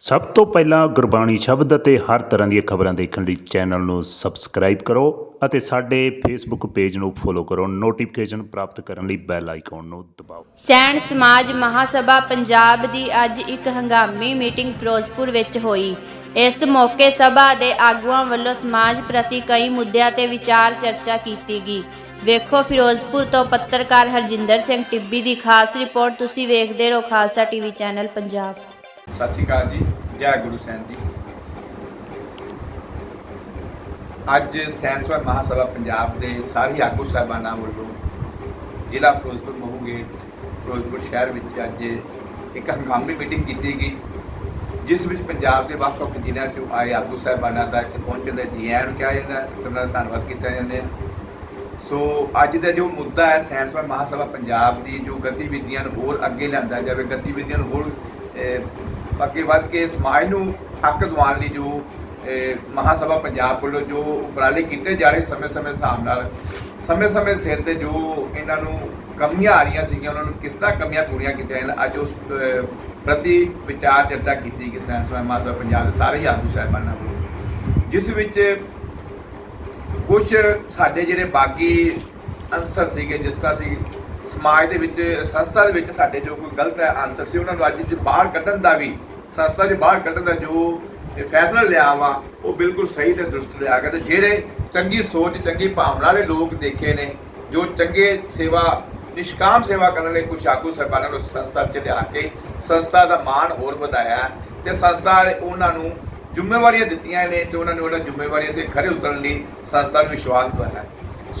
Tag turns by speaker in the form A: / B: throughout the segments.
A: ਸਭ ਤੋਂ ਪਹਿਲਾਂ ਗੁਰਬਾਣੀ ਸ਼ਬਦ ਅਤੇ ਹਰ ਤਰ੍ਹਾਂ ਦੀਆਂ ਖਬਰਾਂ ਦੇਖਣ ਲਈ ਚੈਨਲ ਨੂੰ ਸਬਸਕ੍ਰਾਈਬ ਕਰੋ ਅਤੇ ਸਾਡੇ ਫੇਸਬੁੱਕ ਪੇਜ ਨੂੰ ਫੋਲੋ ਕਰੋ। ਨੋਟੀਫਿਕੇਸ਼ਨ ਪ੍ਰਾਪਤ ਕਰਨ ਲਈ ਬੈਲ ਆਈਕਨ ਨੂੰ ਦਬਾਓ।
B: ਸੈਣ ਸਮਾਜ ਮਹਾਸਭਾ ਪੰਜਾਬ ਦੀ ਅੱਜ ਇੱਕ ਹੰਗਾਮੀ ਮੀਟਿੰਗ ਫਿਰੋਜ਼ਪੁਰ ਵਿੱਚ ਹੋਈ। ਇਸ ਮੌਕੇ ਸਭਾ ਦੇ ਆਗੂਆਂ ਵੱਲੋਂ ਸਮਾਜ ਪ੍ਰਤੀ ਕਈ ਮੁੱਦਿਆਂ ਤੇ ਵਿਚਾਰ ਚਰਚਾ ਕੀਤੀ ਗਈ। ਵੇਖੋ ਫਿਰੋਜ਼ਪੁਰ ਤੋਂ ਪੱਤਰਕਾਰ ਹਰਜਿੰਦਰ ਸਿੰਘ ਟਿੱਬੀ ਦੀ ਖਾਸ ਰਿਪੋਰਟ ਤੁਸੀਂ ਵੇਖਦੇ ਰਹੋ ਖਾਲਸਾ ਟੀਵੀ ਚੈਨਲ ਪੰਜਾਬ।
C: ਸਤਿ ਸ਼੍ਰੀ ਅਕਾਲ ਜੀ, ਜੈ ਗੁਰੂ ਸਾਹਿਬ ਜੀ। ਅੱਜ ਸੈਂਸਵਰ ਮਹਾਸਭਾ ਪੰਜਾਬ ਦੇ ਸਾਰੇ ਆਗੂ ਸਾਹਿਬਾਨਾਂ ਵੱਲੋਂ ਜ਼ਿਲ੍ਹਾ ਫਿਰੋਜ਼ਪੁਰ ਮਹੂਗੇ, ਫਿਰੋਜ਼ਪੁਰ ਸ਼ਹਿਰ ਵਿੱਚ ਅੱਜ ਇੱਕ ਹੰਗਾਮੀ ਮੀਟਿੰਗ ਕੀਤੀ ਗਈ, ਜਿਸ ਵਿੱਚ ਪੰਜਾਬ ਦੇ ਵੱਖ-ਵੱਖ ਜ਼ਿਲ੍ਹਿਆਂ ਚੋਂ ਆਏ ਆਗੂ ਸਾਹਿਬਾਨਾਂ ਦਾ ਇੱਥੇ ਪਹੁੰਚਣ ਦਾ ਜੀ ਆਇਆਂ ਨੂੰ ਕਿਹਾ ਜਾਂਦਾ ਹੈ, ਤੇ ਉਹਨਾਂ ਦਾ ਧੰਨਵਾਦ ਕੀਤਾ ਜਾਂਦਾ ਸੋ ਅੱਜ ਦਾ ਜੋ ਮੁੱਦਾ ਹੈ ਸੈਂਸਵਰ ਮਹਾਸਭਾ ਪੰਜਾਬ ਦੀ ਜੋ ਗਤੀਵਿਧੀਆਂ ਨੂੰ ਹੋਰ ਅੱਗੇ ਲਿਆਂਦਾ ਜਾਵੇ, ਗਤੀਵਿਧੀਆਂ ਨੂੰ ਹੋਰ ਅੱਗੇ ਵੱਧ ਕੇ ਸਮਾਜ ਨੂੰ ਹੱਕ ਦਿਵਾਉਣ ਲਈ ਜੋ ਅਹ, ਮਹਾਸਭਾ ਪੰਜਾਬ ਵੱਲੋਂ ਜੋ ਉਪਰਾਲੇ ਕੀਤੇ ਜਾ ਰਹੇ ਸਮੇਂ-ਸਮੇਂ ਹਿਸਾਬ ਨਾਲ ਸਮੇਂ-ਸਮੇਂ ਸਿਰ ਤੇ ਜੋ ਇਹਨਾਂ ਨੂੰ ਕਮੀਆਂ ਆ ਰਹੀਆਂ ਸੀਗੀਆਂ ਉਹਨਾਂ ਨੂੰ ਕਿਸ ਤਰ੍ਹਾਂ ਕਮੀਆਂ ਪੂਰੀਆਂ ਕੀਤੀਆਂ ਜਾਣ ਅੱਜ ਉਸ ਪ੍ਰਤੀ ਵਿਚਾਰ ਚਰਚਾ ਕੀਤੀ ਕਿ ਸੈਂਸਵਰ ਮਹਾਸਭਾ ਪੰਜਾਬ ਦੇ ਸਾਰੇ ਹੀ ਆਗੂ ਸਾਹਿਬਾਨਾਂ ਵੱਲੋਂ। ਜਿਸ ਵਿੱਚ ਕੁਝ ਸਾਡੇ ਜਿਹੜੇ ਬਾਕੀ ਅਨਸਰ ਸੀਗੇ ਜਿਸ ਤਰ੍ਹਾਂ ਸੀ ਸਮਾਜ ਦੇ ਵਿੱਚ, ਸੰਸਥਾ ਦੇ ਵਿੱਚ ਸਾਡੇ ਜੋ ਕੋਈ ਗਲਤ ਹੈ ਆਨਸਰ ਸੀ, ਉਹਨਾਂ ਨੂੰ ਅੱਜ ਜੇ ਬਾਹਰ ਕੱਢਣ ਦਾ ਵੀ, ਸੰਸਥਾ ਦੇ ਬਾਹਰ ਕੱਢਣ ਦਾ ਜੋ ਫੈਸਲਾ ਲਿਆ ਵਾ, ਉਹ ਬਿਲਕੁਲ ਸਹੀ ਤੇ ਦਰੁਸਤ ਲਿਆ ਗਿਆ ਤੇ ਜਿਹੜੇ ਚੰਗੀ ਸੋਚ, ਚੰਗੀ ਭਾਵਨਾ ਵਾਲੇ ਲੋਕ ਦੇਖੇ ਨੇ, ਜੋ ਚੰਗੇ ਸੇਵਾ, ਨਿਸ਼ਕਾਮ ਸੇਵਾ ਕਰਨ ਲਈ ਕੁਝ ਆਗੂ ਸਰਕਾਰਾਂ ਨੂੰ ਸੰਸਥਾ ਚ ਲਿਆ ਕੇ ਸੰਸਥਾ ਦਾ ਮਾਣ ਹੋਰ ਵਧਾਇਆ ਤੇ ਸੰਸਥਾ ਉਹਨਾਂ ਨੂੰ ਜ਼ਿੰਮੇਵਾਰੀਆਂ ਦਿੱਤੀਆਂ ਨੇ ਤੇ ਉਹਨਾਂ ਨੇ ਉਹਨਾਂ ਜ਼ਿੰਮੇਵਾਰੀਆਂ ਤੇ ਖਰੇ ਉਤਰਨ ਲਈ ਸੰਸਥਾ ਨੂੰ ਵਿਸ਼ਵਾਸ ਦਿਵਾਇਆ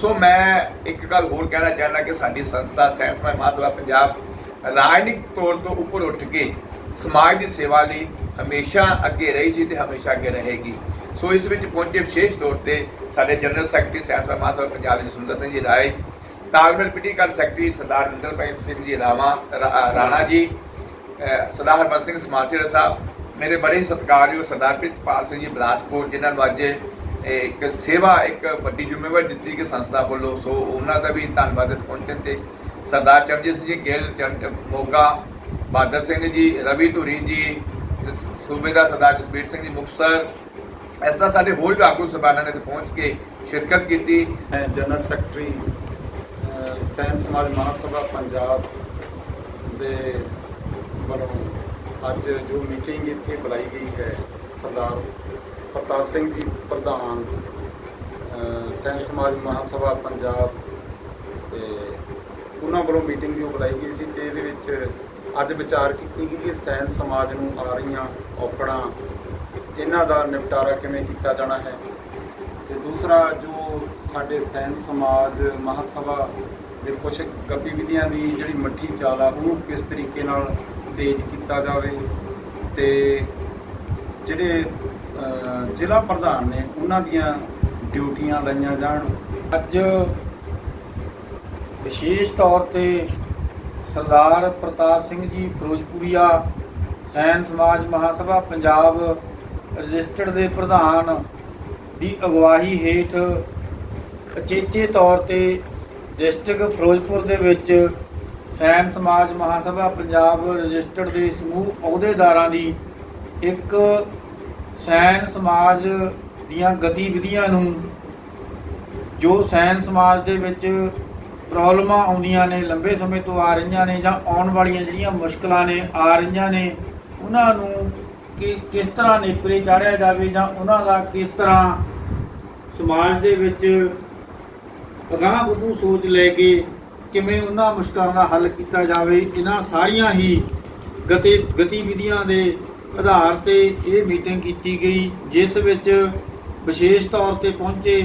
C: ਸੋ ਮੈਂ ਇੱਕ ਗੱਲ ਹੋਰ ਕਹਿਣਾ ਚਾਹੁੰਦਾ ਕਿ ਸਾਡੀ ਸੰਸਥਾ ਸੈਂਸਮੈ ਮਹਾਸਭਾ ਪੰਜਾਬ ਰਾਜਨੀਤਿਕ ਤੌਰ ਤੋਂ ਉੱਪਰ ਉੱਠ ਕੇ ਸਮਾਜ ਦੀ ਸੇਵਾ ਲਈ ਹਮੇਸ਼ਾ ਅੱਗੇ ਰਹੀ ਸੀ ਤੇ ਹਮੇਸ਼ਾ ਅੱਗੇ ਰਹੇਗੀ। ਸੋ ਇਸ ਵਿੱਚ ਪਹੁੰਚੇ ਵਿਸ਼ੇਸ਼ ਤੌਰ ਤੇ ਸਾਡੇ ਜਨਰਲ ਸੈਕਟਰੀ ਸੈਂਸਮੈ ਮਹਾਸਭਾ ਪੰਜਾਬ ਜੀ ਸੁੰਦਰ ਸਿੰਘ ਜੀ ਰਾਏ, ਤਾਲਮੇਲ ਪੋਲੀਟੀਕਲ ਸੈਕਟਰੀ ਸਰਦਾਰ ਭਾਈ ਸਿੰਘ ਜੀ ਰਾਮਾ ਰਾ- ਰਾਣਾ ਜੀ ਸਰਦਾਰ ਹਰਬੰਸ ਸਿੰਘ ਸਮਾਰਸੀਰ ਸਾਹਿਬ, ਮੇਰੇ ਬੜੇ ਸਤਿਕਾਰਯੋਗ ਸਰਦਾਰ ਪ੍ਰਿਤਪਾਲ ਸਿੰਘ ਜੀ ਬਲਾਸਪੁਰ, ਜਿਨ੍ਹਾਂ ਨੂੰ ਅੱਜ ਇਹ ਇੱਕ ਸੇਵਾ, ਇੱਕ ਵੱਡੀ ਜ਼ਿੰਮੇਵਾਰੀ ਦਿੱਤੀ ਕਿ ਸੰਸਥਾ ਵੱਲੋਂ। ਸੋ ਉਹਨਾਂ ਦਾ ਵੀ ਧੰਨਵਾਦ ਪਹੁੰਚਣ ਤੇ। ਸਰਦਾਰ ਚਰਨਜੀਤ ਸਿੰਘ ਜੀ, ਗਿੱਲ ਚਰਨ ਮੋਗਾ, ਬਹਾਦਰ ਸਿੰਘ ਜੀ, ਰਵੀ ਧੂਰੀ ਜੀ ਸ- ਸੂਬੇਦਾਰ ਸਰਦਾਰ ਜਸਬੀਰ ਸਿੰਘ ਜੀ, ਮੁਕਤਸਰ। ਇਸ ਤਰ੍ਹਾਂ ਸਾਡੇ ਹੋਰ ਵੀ ਆਗੂ ਸਭਾਨਾਂ ਨੇ ਇੱਥੇ ਪਹੁੰਚ ਕੇ ਸ਼ਿਰਕਤ ਕੀਤੀ।
D: ਜਨਰਲ ਸੈਕਟਰੀ ਸੈਨ ਸਮਾਜ ਮਹਾਸਭਾ ਪੰਜਾਬ ਦੇ ਵੱਲੋਂ ਅੱਜ ਜੋ ਮੀਟਿੰਗ ਇੱਥੇ ਬੁਲਾਈ ਗਈ ਹੈ ਸਰਦਾਰ ਪ੍ਰਤਾਪ ਸਿੰਘ ਜੀ ਪ੍ਰਧਾਨ ਅਹ, ਸੈਨ ਸਮਾਜ ਮਹਾਸਭਾ ਪੰਜਾਬ ਤੇ ਉਹਨਾਂ ਵੱਲੋਂ ਮੀਟਿੰਗ ਜੋ ਬੁਲਾਈ ਗਈ ਸੀ ਤੇ ਇਹਦੇ ਵਿੱਚ ਅੱਜ ਵਿਚਾਰ ਕੀਤੀ ਗਈ ਕਿ ਸੈਨ ਸਮਾਜ ਨੂੰ ਆ ਰਹੀਆਂ ਔਕੜਾਂ ਇਹਨਾਂ ਦਾ ਨਿਪਟਾਰਾ ਕਿਵੇਂ ਕੀਤਾ ਜਾਣਾ ਹੈ? ਤੇ ਦੂਸਰਾ ਜੋ ਸਾਡੇ ਸੈਨ ਸਮਾਜ ਮਹਾਸਭਾ ਦੇ ਕੁਝ ਗਤੀਵਿਧੀਆਂ ਦੀ ਜਿਹੜੀ ਮੱਠੀ ਚਾਲ ਆ ਉਹਨੂੰ ਕਿਸ ਤਰੀਕੇ ਨਾਲ ਤੇਜ਼ ਕੀਤਾ ਜਾਵੇ? ਤੇ ਜਿਹੜੇ ਜ਼ਿਲ੍ਹਾ ਪ੍ਰਧਾਨ ਨੇ ਉਹਨਾਂ ਦੀਆਂ ਡਿਊਟੀਆਂ ਲਈਆਂ ਜਾਣ।
E: ਅੱਜ ਵਿਸ਼ੇਸ਼ ਤੌਰ ਤੇ ਸਰਦਾਰ ਪ੍ਰਤਾਪ ਸਿੰਘ ਜੀ ਫਿਰੋਜ਼ਪੁਰੀਆ ਸੈਨ ਸਮਾਜ ਮਹਾਸਭਾ ਪੰਜਾਬ ਰਜਿਸਟਰਡ ਦੇ ਪ੍ਰਧਾਨ ਦੀ ਅਗਵਾਈ ਹੇਠ ਅਚੇਚੇ ਤੌਰ ਤੇ ਡਿਸਟ੍ਰਿਕਟ ਫਿਰੋਜ਼ਪੁਰ ਦੇ ਵਿੱਚ ਸੈਨ ਸਮਾਜ ਮਹਾਸਭਾ ਪੰਜਾਬ ਰਜਿਸਟਰਡ ਦੇ ਸਮੂਹ ਅਹੁਦੇਦਾਰਾਂ ਦੀ ਇੱਕ ਸੈਨ ਸਮਾਜ ਦੀਆਂ ਗਤੀਵਿਧੀਆਂ ਨੂੰ, ਜੋ ਸੈਨ ਸਮਾਜ ਦੇ ਵਿੱਚ ਪ੍ਰੋਬਲਮਾਂ ਆਉਂਦੀਆਂ ਨੇ, ਲੰਬੇ ਸਮੇਂ ਤੋਂ ਆ ਰਹੀਆਂ ਨੇ ਜਾਂ ਆਉਣ ਵਾਲੀਆਂ ਜਿਹੜੀਆਂ ਮੁਸ਼ਕਲਾਂ ਨੇ, ਆ ਰਹੀਆਂ ਨੇ, ਉਹਨਾਂ ਨੂੰ ਕਿ ਕਿਸ ਤਰ੍ਹਾਂ ਨੇਪਰੇ ਚਾੜਿਆ ਜਾਵੇ ਜਾਂ ਉਹਨਾਂ ਦਾ ਕਿਸ ਤਰ੍ਹਾਂ ਸਮਾਜ ਦੇ ਵਿੱਚ ਅਗਾਂਹ ਵਧੂ ਸੋਚ ਲੈ ਕੇ ਕਿਵੇਂ ਉਹਨਾਂ ਮੁਸ਼ਕਲਾਂ ਦਾ ਹੱਲ ਕੀਤਾ ਜਾਵੇ, ਇਹਨਾਂ ਸਾਰੀਆਂ ਹੀ ਗਤੀ, ਗਤੀਵਿਧੀਆਂ ਦੇ ਆਧਾਰ ਤੇ ਇਹ ਮੀਟਿੰਗ ਕੀਤੀ ਗਈ ਜਿਸ ਵਿੱਚ ਵਿਸ਼ੇਸ਼ ਤੌਰ ਤੇ ਪਹੁੰਚੇ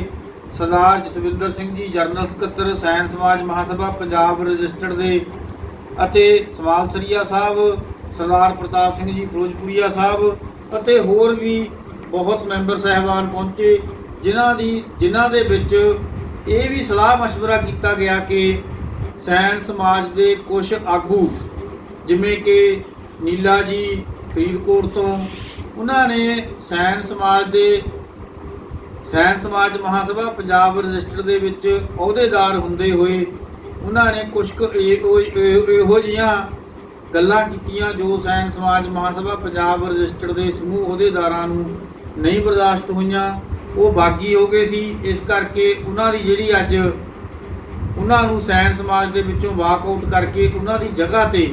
E: ਸਰਦਾਰ ਜਸਵਿੰਦਰ ਸਿੰਘ ਜੀ ਜਰਨਲ ਸਕੱਤਰ ਸੈਨ ਸਮਾਜ ਮਹਾਸਭਾ ਪੰਜਾਬ ਰਜਿਸਟਰਡ ਦੇ ਅਤੇ ਸਮਾਲ ਸਰੀਆ ਸਾਹਿਬ ਸਰਦਾਰ ਪ੍ਰਤਾਪ ਸਿੰਘ ਜੀ ਫਿਰੋਜ਼ਪੁਰੀਆ ਸਾਹਿਬ ਅਤੇ ਹੋਰ ਵੀ ਬਹੁਤ ਮੈਂਬਰ ਸਹਿਬਾਨ ਪਹੁੰਚੇ ਜਿਨ੍ਹਾਂ ਦੀ ਜਿਨ੍ਹਾਂ ਦੇ ਵਿੱਚ ਇਹ ਵੀ ਸਲਾਹ مشورہ ਕੀਤਾ ਗਿਆ ਕਿ ਸੈਨ ਸਮਾਜ ਦੇ ਕੁਝ ਆਗੂ ਜਿਵੇਂ ਕਿ ਨੀਲਾ ਜੀ ਫਰੀਦਕੋਟ ਤੋਂ ਉਹਨਾਂ ਨੇ ਸੈਨ ਸਮਾਜ ਦੇ ਸੈਨ ਸਮਾਜ ਮਹਾਸਭਾ ਪੰਜਾਬ ਰਜਿਸਟਰ ਦੇ ਵਿੱਚ ਅਹੁਦੇਦਾਰ ਹੁੰਦੇ ਹੋਏ ਉਹਨਾਂ ਨੇ ਕੁਝ ਕੁ ਇਹੋ ਜਿਹੀਆਂ ਗੱਲਾਂ ਕੀਤੀਆਂ ਜੋ ਸੈਨ ਸਮਾਜ ਮਹਾਸਭਾ ਪੰਜਾਬ ਰਜਿਸਟਰ ਦੇ ਸਮੂਹ ਅਹੁਦੇਦਾਰਾਂ ਨੂੰ ਨਹੀਂ ਬਰਦਾਸ਼ਤ ਹੋਈਆਂ। ਉਹ ਬਾਗੀ ਹੋ ਗਏ ਸੀ। ਇਸ ਕਰਕੇ ਉਹਨਾਂ ਦੀ ਜਿਹੜੀ ਅੱਜ ਉਹਨਾਂ ਨੂੰ ਸੈਨ ਸਮਾਜ ਦੇ ਵਿੱਚੋਂ ਵਾਕ ਆਊਟ ਕਰਕੇ ਉਹਨਾਂ ਦੀ ਜਗ੍ਹਾ ਤੇ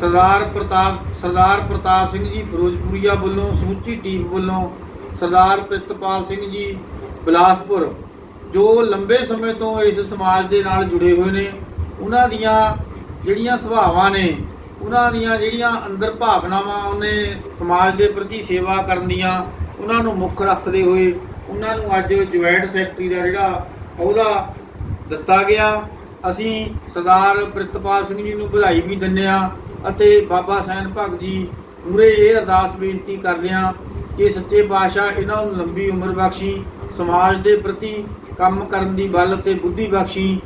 E: ਸਰਦਾਰ ਪ੍ਰਤਾਪ ਸਰਦਾਰ ਪ੍ਰਤਾਪ ਸਿੰਘ ਜੀ ਫਿਰੋਜ਼ਪੁਰੀਆ ਵੱਲੋਂ ਸਮੁੱਚੀ ਟੀਮ ਵੱਲੋਂ ਸਰਦਾਰ ਪ੍ਰਿਤਪਾਲ ਸਿੰਘ ਜੀ ਬਿਲਾਸਪੁਰ, ਜੋ ਲੰਬੇ ਸਮੇਂ ਤੋਂ ਇਸ ਸਮਾਜ ਦੇ ਨਾਲ ਜੁੜੇ ਹੋਏ ਨੇ, ਉਹਨਾਂ ਦੀਆਂ ਜਿਹੜੀਆਂ ਸੁਭਾਵਾਂ ਨੇ, ਉਹਨਾਂ ਦੀਆਂ ਜਿਹੜੀਆਂ ਅੰਦਰ ਭਾਵਨਾਵਾਂ ਉਹਨੇ ਸਮਾਜ ਦੇ ਪ੍ਰਤੀ ਸੇਵਾ ਕਰਨ ਦੀਆਂ ਉਹਨਾਂ ਨੂੰ ਮੁੱਖ ਰੱਖਦੇ ਹੋਏ ਉਹਨਾਂ ਨੂੰ ਅੱਜ ਜੁਆਇੰਟ ਸੈਕਟਰੀ ਦਾ ਜਿਹੜਾ ਅਹੁਦਾ ਦਿੱਤਾ ਗਿਆ। ਅਸੀਂ ਸਰਦਾਰ ਪ੍ਰਿਤਪਾਲ ਸਿੰਘ ਜੀ ਨੂੰ ਵਧਾਈ ਵੀ ਦਿੰਦੇ ਹਾਂ। ਅਤੇ ਬਾਬਾ ਸੈਨ ਭਗਤ ਜੀ ਮੂਰੇ ਇਹ ਅਰਦਾਸ ਬੇਨਤੀ ਕਰਦੇ ਹਾਂ ਕਿ ਸੱਚੇ ਪਾਤਸ਼ਾਹ ਇਹਨਾਂ ਨੂੰ ਲੰਬੀ ਉਮਰ ਬਖਸ਼ੀ, ਸਮਾਜ ਦੇ ਪ੍ਰਤੀ ਕੰਮ ਕਰਨ ਦੀ ਬਲ ਤੇ ਬੁੱਧੀ ਬਖਸ਼ੀ।